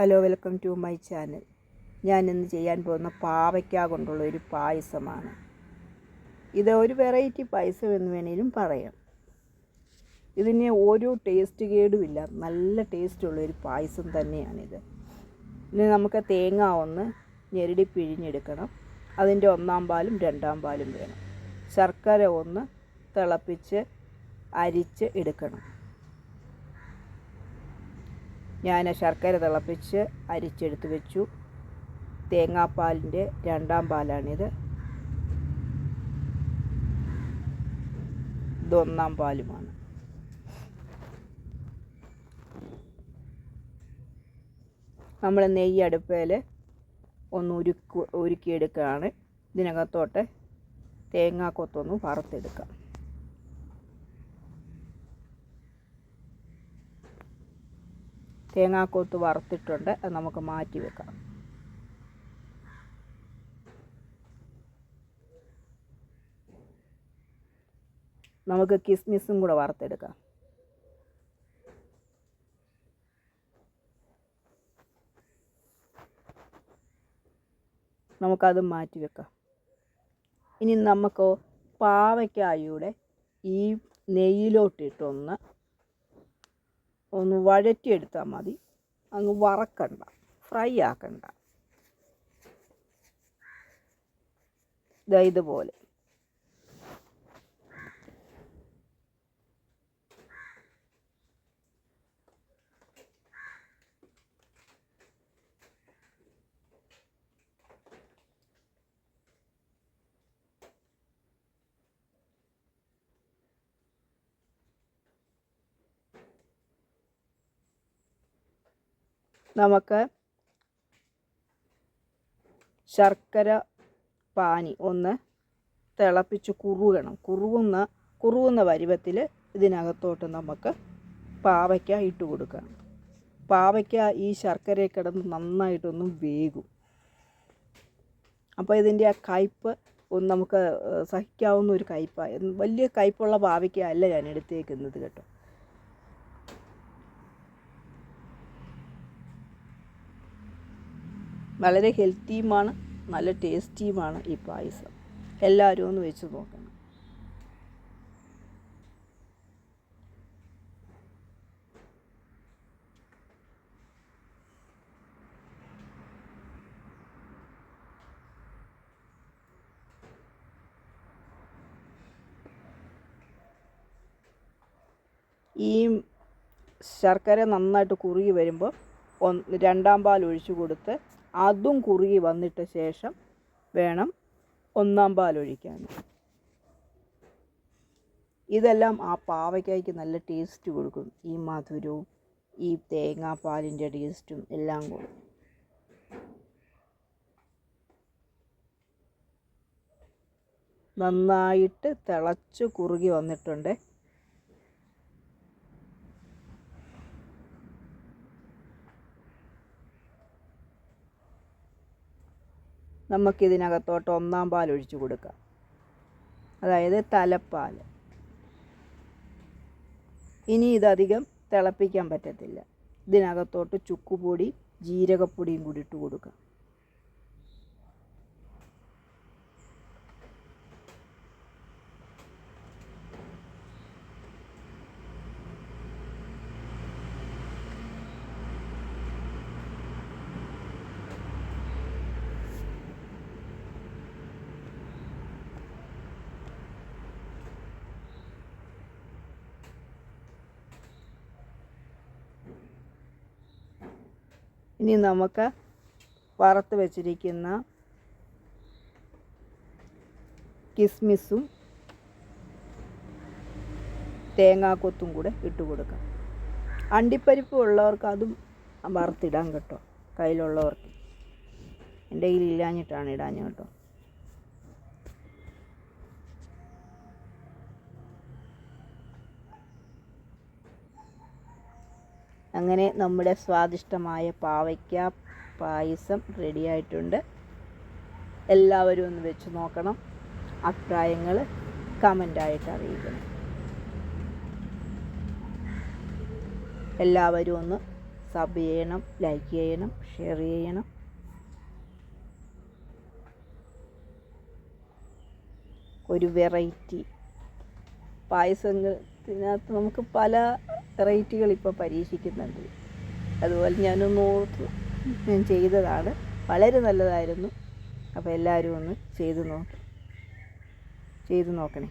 Hello welcome to my channel. ഞാൻ ഇന്ന് ചെയ്യാൻ പോകുന്ന പാവയ്ക്ക കൊണ്ടുള്ള ഒരു പായസമാണ്. ഇത് ഒരു വെറൈറ്റി പായസം എന്ന് വേണേലും പറയാം. ഇതിന് ഒരു ടേസ്റ്റ് കേടുമില്ല. നല്ല ടേസ്റ്റുള്ള ഒരു പായസം തന്നെയാണിത്. ഇനി നമുക്ക് തേങ്ങ ഒന്ന് ഞെരടി പിഴിഞ്ഞെടുക്കണം. അതിന്റെ ഒന്നാം പാലും രണ്ടാം പാലും വേണം. ശർക്കര ഒന്ന് തിളപ്പിച്ച് അരിച്ച് എടുക്കണം. ഞാൻ ശർക്കര തിളപ്പിച്ച് അരിച്ചെടുത്ത് വെച്ചു. തേങ്ങാപ്പാലിന്റെ രണ്ടാം പാലാണിത്. ഇതൊന്നാം പാലുമാണ്. നമ്മൾ നെയ്യ് അടുപ്പേൽ ഒന്ന് ഉരുക്കു ഉരുക്കിയെടുക്കുകയാണ് ഇതിനകത്തോട്ട് തേങ്ങാക്കൊത്തൊന്ന് വറുത്തെടുക്കാം. തേങ്ങാക്കൊത്ത് വറുത്തിട്ടുണ്ട്. അത് നമുക്ക് മാറ്റി വെക്കാം. നമുക്ക് കിസ്മിസും കൂടെ വറുത്തെടുക്കാം. നമുക്കത് മാറ്റി വെക്കാം. ഇനി നമുക്ക് പാവയ്ക്കായുടെ ഈ നെയ്യിലോട്ടിട്ടൊന്ന് ഒന്ന് വഴറ്റിയെടുത്താൽ മതി. അങ്ങ് വറക്കണ്ട ഫ്രൈ ആക്കണ്ട. ഇതാ ഇതുപോലെ. നമുക്ക് ശർക്കര പാനി ഒന്ന് തിളപ്പിച്ച് കുറുകണം. കുറുകുന്ന കുറുകുന്ന പരുവത്തിൽ ഇതിനകത്തോട്ട് നമുക്ക് പാവയ്ക്ക ഇട്ട് കൊടുക്കണം പാവയ്ക്ക ഈ ശർക്കരയെ കിടന്ന് നന്നായിട്ടൊന്ന് വേകും. അപ്പോൾ ഇതിന്റെ ആ കയ്പ്പ് ഒന്ന് നമുക്ക് സഹിക്കാവുന്ന ഒരു കയ്പാണ് വലിയ കയ്പ്പുള്ള പാവയ്ക്ക അല്ല ഞാൻ എടുത്തേക്കുന്നത് കേട്ടോ. വളരെ ഹെൽത്തിയുമാണ് നല്ല ടേസ്റ്റിയുമാണ് ഈ പായസം. എല്ലാവരും ഒന്ന് വെച്ച് നോക്കണം. ഈ ശർക്കര നന്നായിട്ട് കുറുകി വരുമ്പോൾ ഒന്ന് രണ്ടാം പാൽ ഒഴിച്ചു കൊടുത്ത് അതും കുറുകി വന്നിട്ട് ശേഷം വേണം ഒന്നാം പാൽ ഒഴിക്കാൻ. ഇതെല്ലാം ആ പാവയ്ക്കായ്ക്ക് നല്ല ടേസ്റ്റ് കൊടുക്കും. ഈ മധുരവും ഈ തേങ്ങാപ്പാലിന്റെ ടേസ്റ്റും എല്ലാം കൂടെ. നന്നായിട്ട് തിളച്ച് കുറുകി വന്നിട്ടുണ്ട്. നമുക്കിതിനകത്തോട്ട് ഒന്നാം പാൽ ഒഴിച്ചു കൊടുക്കാം. അതായത് തലപ്പാൽ. ഇനി ഇതധികം തിളപ്പിക്കാൻ പറ്റത്തില്ല. ഇതിനകത്തോട്ട് ചുക്കുപൊടി ജീരകപ്പൊടിയും കൂടി ഇട്ട് കൊടുക്കാം. ഇനി നമുക്ക് വറുത്ത് വെച്ചിരിക്കുന്ന കിസ്മിസും തേങ്ങാക്കൊത്തും കൂടെ ഇട്ട് കൊടുക്കാം. അണ്ടിപ്പരിപ്പ് ഉള്ളവർക്ക് അതും വറുത്തിടാം കേട്ടോ. കയ്യിലുള്ളവർക്ക്. എന്റെ കയ്യിൽ ഇല്ലാഞ്ഞിട്ടാണ് ഇടാഞ്ഞ കേട്ടോ. അങ്ങനെ നമ്മുടെ സ്വാദിഷ്ടമായ പാവയ്ക്ക പായസം റെഡിയായിട്ടുണ്ട് എല്ലാവരും ഒന്ന് വെച്ച് നോക്കണം. അഭിപ്രായങ്ങൾ കമന്റായിട്ട് അറിയിക്കണം. എല്ലാവരും ഒന്ന് സബ് ചെയ്യണം ലൈക്ക് ചെയ്യണം ഷെയർ ചെയ്യണം. ഒരു വെറൈറ്റി പായസത്തിനകത്ത് നമുക്ക് പല വെറൈറ്റികൾ ഇപ്പോൾ പരീക്ഷിക്കുന്നുണ്ട്. അതുപോലെ ഞാനൊന്ന് ഓർത്ത്. ഞാൻ ചെയ്തതാണ്. വളരെ നല്ലതായിരുന്നു. അപ്പോൾ എല്ലാവരും ഒന്ന് ചെയ്ത് നോക്ക്. ചെയ്ത് നോക്കണേ.